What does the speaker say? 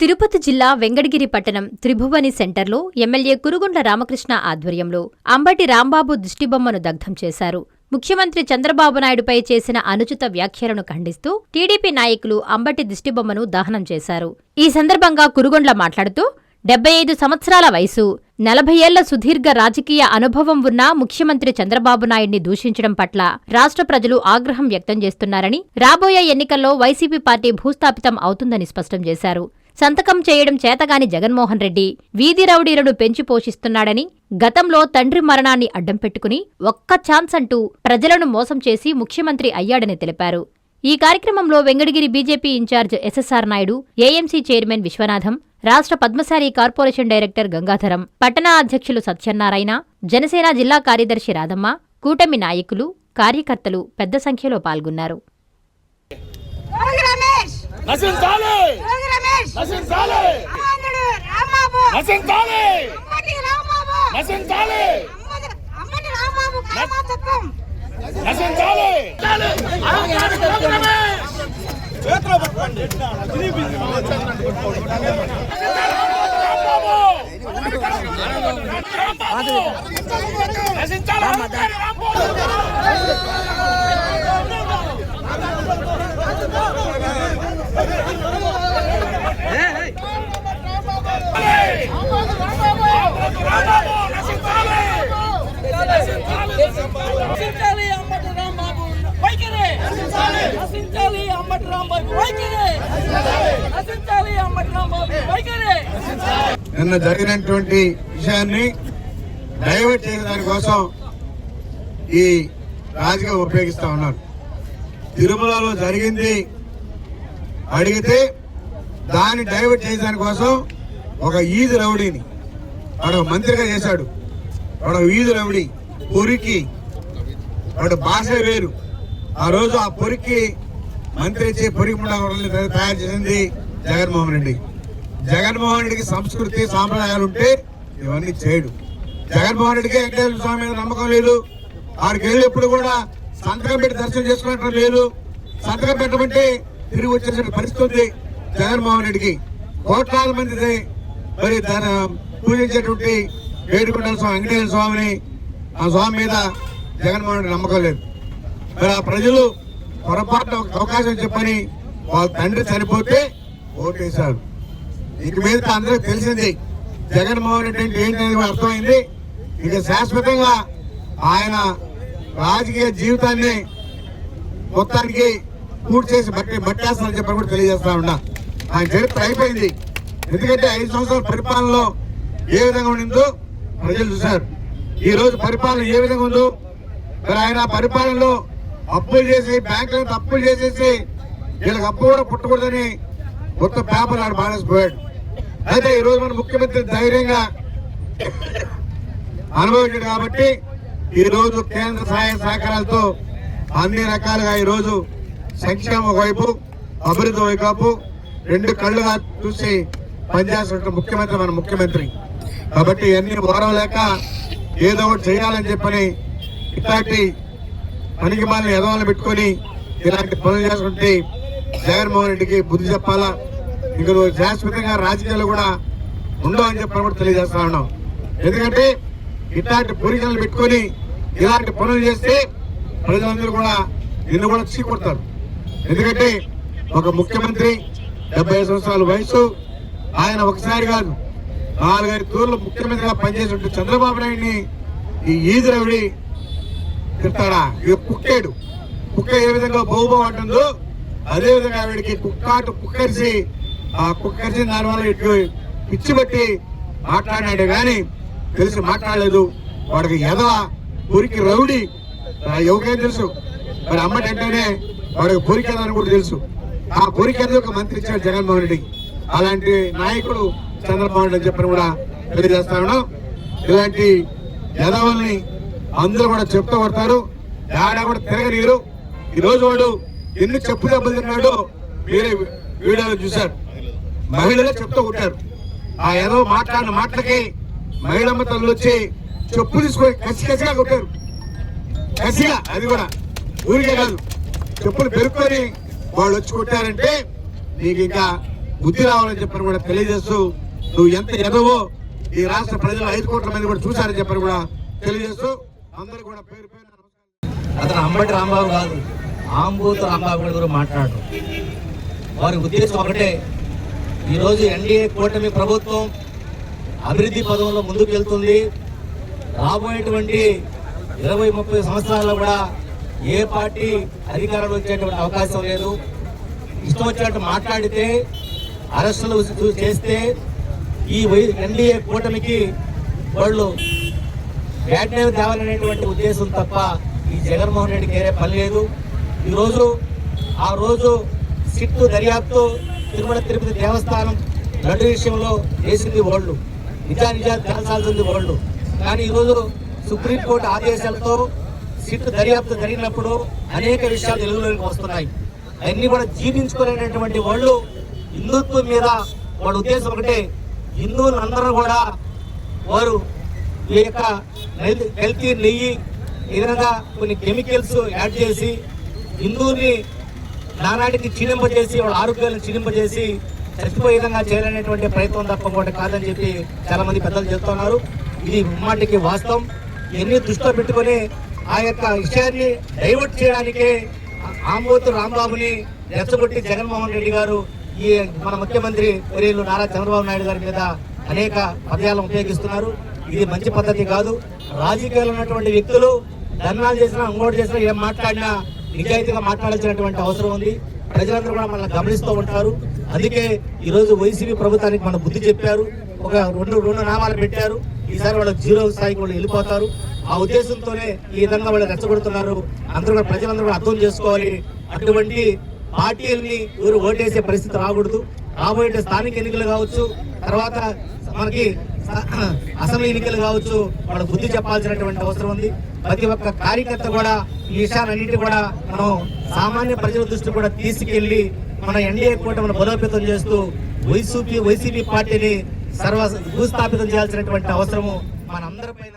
తిరుపతి జిల్లా వెంగడగిరి పట్టణం త్రిభువని సెంటర్లో ఎమ్మెల్యే కురుగొండ్ల రామకృష్ణ ఆధ్వర్యంలో అంబటి రాంబాబు దిష్టిబొమ్మను దగ్ధం చేశారు. ముఖ్యమంత్రి చంద్రబాబు నాయుడుపై చేసిన అనుచిత వ్యాఖ్యలను ఖండిస్తూ టీడీపీ నాయకులు అంబటి దిష్టిబొమ్మను దహనం చేశారు. ఈ సందర్భంగా కురుగొండ్ల మాట్లాడుతూ డెబ్బై ఐదు సంవత్సరాల వయసు నలభై ఏళ్ళ సుదీర్ఘ రాజకీయ అనుభవం ఉన్న ముఖ్యమంత్రి చంద్రబాబు నాయుడిని దూషించడం పట్ల రాష్ట్ర ప్రజలు ఆగ్రహం వ్యక్తం చేస్తున్నారని రాబోయే ఎన్నికల్లో వైసీపీ పార్టీ భూస్థాపితం అవుతుందని స్పష్టం చేశారు. సంతకం చేయడం చేతగాని జగన్మోహన్ రెడ్డి వీధి రౌడీలను పెంచి పోషిస్తున్నాడని గతంలో తండ్రి మరణాన్ని అడ్డం పెట్టుకుని ఒక్క ఛాన్స్ అంటూ ప్రజలను మోసం చేసి ముఖ్యమంత్రి అయ్యాడని తెలిపారు. ఈ కార్యక్రమంలో Venkatagiri BJP incharge S S R Naidu A M C chairman Viswanatham రాష్ట్ర పద్మశాలి కార్పొరేషన్ డైరెక్టర్ గంగాధరం పట్టణ అధ్యక్షులు సత్యనారాయణ జనసేన జిల్లా కార్యదర్శి రాధమ్మ కూటమి నాయకులు కార్యకర్తలు పెద్ద సంఖ్యలో పాల్గొన్నారు. నశించాలి! నశించాలి! నశించాలి! నశించాలి! అమ్మటి- అమ్మటి రాంబాబు కామాతత్వం నశించాలి! నశించాలి! నశించాలి అమ్మటి రాంబాబు. నశించాలి అమ్మటి రాంబాబు. నిన్న జరిగినటువంటి విషయాన్ని డైవర్ట్ చేసే దానికోసం ఈ రాజకీయం ఉపయోగిస్తా ఉన్నారు. తిరుమలలో జరిగింది అడిగితే దాన్ని డైవర్ట్ చేసే కోసం ఒక ఈది రౌడీని వాడు మంత్రిగా చేశాడు. వాడు ఈద్ ఈది రౌడీ పొరికి. వాడు భాష వేరు. ఆ రోజు ఆ పొరికి మంత్రి ఇచ్చి పొరికి తయారు చేసింది జగన్మోహన్ రెడ్డి. జగన్మోహన్ రెడ్డికి సంస్కృతి సాంప్రదాయాలు ఉంటే ఇవన్నీ చేయడు. జగన్మోహన్ రెడ్డికి వెంకటేశ్వర స్వామి మీద నమ్మకం లేదు. ఆడికి వెళ్ళినప్పుడు కూడా సంతకం పెట్టి దర్శనం చేసుకున్నట్టు లేదు. సంతకం పెట్టమంటే తిరిగి వచ్చేసిన పరిస్థితి ఉంది జగన్మోహన్ రెడ్డికి. కోట్లాది మంది మరి తన పూజించేటువంటి ఏడుకొండల స్వామి వెంకటేశ్వర స్వామిని ఆ స్వామి మీద జగన్మోహన్ రెడ్డి నమ్మకం లేదు. మరి ఆ ప్రజలు పొరపాటున ఒక అవకాశం చెప్పని వాళ్ళ తండ్రి చనిపోతే ఓటేశారు ఇక మీద అందరికి తెలిసింది. జగన్మోహన్ రెడ్డి అంటే ఏంటనేది అర్థమైంది. ఇక శాశ్వతంగా ఆయన రాజకీయ జీవితాన్ని మొత్తానికి పూర్తి చేసి బట్టి బట్టేస్తానని చెప్పి కూడా తెలియజేస్తా ఉన్నా. ఆయన చరిత్ర అయిపోయింది. ఎందుకంటే ఐదు సంవత్సరాల పరిపాలనలో ఏ విధంగా ఉండిందో ప్రజలు చూశారు. ఈ రోజు పరిపాలన ఏ విధంగా ఉందో మరి ఆయన పరిపాలనలో అప్పులు చేసి బ్యాంకులను అప్పులు చేసేసి వీళ్ళకి అప్పు కూడా పుట్టకూడదని మొత్తం పేపర్ ఆడు మానేసిపోయాడు. అయితే ఈరోజు మన ముఖ్యమంత్రి ధైర్యంగా అనుభవించాడు కాబట్టి ఈరోజు కేంద్ర సహాయ సహకారాలతో అన్ని రకాలుగా ఈ రోజు సంక్షేమం ఒకవైపు అభివృద్ధి వైపు రెండు కళ్ళుగా చూసి పనిచేస్తున్న ముఖ్యమంత్రి మన ముఖ్యమంత్రి. కాబట్టి అన్ని ఓరం లేక ఏదో ఒకటి చేయాలని చెప్పని ఇట్లాంటి పనికి మాలిన ఎదవాలను పెట్టుకొని ఇలాంటి పనులు చేసుకుంటే జగన్మోహన్ రెడ్డికి బుద్ధి చెప్పాలా? ఇంక నువ్వు శాశ్వతంగా రాజకీయాలు కూడా ఉండవు అని చెప్పని కూడా తెలియజేస్తా ఉన్నాం. ఎందుకంటే ఇట్లాంటి పూరికలను పెట్టుకొని ఇలాంటి పనులు చేస్తే ప్రజలందరూ కూడా నిన్ను కూడా చీకొడతారు. ఎందుకంటే ఒక ముఖ్యమంత్రి డెబ్బై సంవత్సరాల వయసు ఆయన ఒకసారి కాదు నాలుగైదు తూర్లు ముఖ్యమంత్రిగా పనిచేసి చంద్రబాబు నాయుడిని ఈ ఈదురవిడి తిడతాడా? ఇక కుక్కేడు. కుక్క ఏ విధంగా బహుబో అంటుందో అదే విధంగా ఆవిడకి కుక్కాటు కుక్కరిసి ఆ కుక్కరిసి దానివల్ల ఇటు పిచ్చి బట్టి మాట్లాడినాడు. కానీ తెలిసి మాట్లాడలేదు. వాడికి ఎదవ ఊరికి రౌడి. ఎవరికేం తెలుసు. మరి అమ్మటి అంటేనే వాడికి పొరికేద అని కూడా తెలుసు. ఆ పొరికేద ఒక మంత్రి ఇచ్చాడు జగన్మోహన్ రెడ్డికి అలాంటి నాయకుడు చంద్రబాబు నాయుడు అని చెప్పని కూడా తెలియజేస్తా ఉన్నాం. ఇలాంటి యదవల్ని అందరూ కూడా చెప్తూ పడతారు ఆడ కూడా తిరగనీరు ఈ రోజు వాడు ఎన్ని చెప్పు దెబ్బలు తిన్నాడో మీరే వీడియోలో చూశారు. మహిళలే చెప్తూ ఉంటారు. ఆ ఏదో మాట్లాడిన మాటలకి మహిళమ్మ తల్లు వచ్చి చెప్పు తీసుకొని కసి కసిగా కొట్టారు. కసిగా అది కూడా. ఊరికే కాదు. చెప్పులు పెరుక్కొని వాళ్ళు వచ్చి కొట్టారంటే నీకు ఇంకా బుద్ధి రావాలని చెప్పని కూడా తెలియజేస్తూ నువ్వు ఎంత ఎదవో ఈ రాష్ట్ర ప్రజలు ఐదు కోట్ల మంది కూడా చూశారని చెప్పని కూడా తెలియజేస్తూ అందరూ కూడా పేరు పేరు అతను అంబటి రాంబాబు కాదు ఆంబూతు రాంబాబు గారి గురించి మాట్లాడు వారి ఉద్దేశం ఒకటే ఈరోజు ఎన్డీఏ కూటమి ప్రభుత్వం అభివృద్ధి పదంలో ముందుకు వెళ్తుంది. రాబోయేటువంటి ఇరవై ముప్పై సంవత్సరాల్లో కూడా ఏ పార్టీ అధికారంలో వచ్చేటువంటి అవకాశం లేదు. ఇష్టం వచ్చినట్టు మాట్లాడితే అరెస్టులు చేస్తే ఈ ఎన్డీఏ కూటమికి వాళ్ళు బ్యాట్ నేమ్ తేవాలనేటువంటి ఉద్దేశం తప్ప ఈ జగన్మోహన్ రెడ్డికి వేరే పని లేదు. ఈరోజు ఆ రోజు సిట్టు దర్యాప్తు తిరుమల తిరుపతి దేవస్థానం లడ్డు విషయంలో చేసింది వాళ్ళు నిజా నిజా తేల్చాల్సింది వాళ్ళు కానీ ఈరోజు సుప్రీంకోర్టు ఆదేశాలతో సిట్టు దర్యాప్తు జరిగినప్పుడు అనేక విషయాలు వెలుగులోకి వస్తున్నాయి. అవన్నీ కూడా జీర్ణించుకోలేనటువంటి వాళ్ళు హిందుత్వం మీద వాళ్ళ ఉద్దేశం ఒకటే హిందువులందరూ కూడా వారు ఈ యొక్క కల్తీ నెయ్యి ఈ విధంగా కొన్ని కెమికల్స్ యాడ్ చేసి హిందువుని నానాటికి క్షీణింపజేసి వాళ్ళ ఆరోగ్యాలను క్షీణింపజేసి చచ్చిపోయే విధంగా చేయాలనేటువంటి ప్రయత్నం తప్ప కూడా కాదని చెప్పి చాలా మంది పెద్దలు చెప్తున్నారు ఇది ముమ్మాటికి వాస్తవం. ఇవన్నీ దృష్టిలో పెట్టుకొని ఆ యొక్క విషయాన్ని డైవర్ట్ చేయడానికే ఆంబోతు రాంబాబుని రెచ్చగొట్టి జగన్మోహన్ రెడ్డి గారు ఈ మన ముఖ్యమంత్రి వర్యులు నారా చంద్రబాబు నాయుడు గారి మీద అనేక పదయాలను ఉపయోగిస్తున్నారు. ఇది మంచి పద్ధతి కాదు. రాజకీయాలు ఉన్నటువంటి వ్యక్తులు ధర్నాలు చేసినా ఇంకోటి చేసినా ఏం మాట్లాడినా నిజాయితీగా మాట్లాడాల్సినటువంటి అవసరం ఉంది. ప్రజలందరూ కూడా మనల్ని గమనిస్తూ ఉంటారు. అందుకే ఈరోజు వైసీపీ ప్రభుత్వానికి మన బుద్ధి చెప్పారు. ఒక రెండు రెండు నామాలు పెట్టారు. ఈసారి వాళ్ళు జీరో స్థాయికి వాళ్ళు వెళ్ళిపోతారు. ఆ ఉద్దేశంతోనే ఈ విధంగా వాళ్ళు రెచ్చగొడుతున్నారు. అందరూ కూడా ప్రజలందరూ కూడా అర్థం చేసుకోవాలి. అటువంటి పార్టీలని ఎవరు ఓటేసే పరిస్థితి రాకూడదు. రాబోయే స్థానిక ఎన్నికలు కావచ్చు. తర్వాత మనకి అసెంబ్లీ ఎన్నికలు కావచ్చు వాళ్ళ బుద్ధి చెప్పాల్సినటువంటి అవసరం ఉంది. ప్రతి ఒక్క కార్యకర్త కూడా ఈ విషయాలన్నింటి కూడా మనం సామాన్య ప్రజల దృష్టి కూడా తీసుకెళ్ళి మన ఎన్డీఏ కూటమిని బలోపేతం చేస్తూ వైసీపీ వైసీపీ పార్టీని సర్వ భూస్థాపితం చేయాల్సినటువంటి అవసరము మనందరిపైన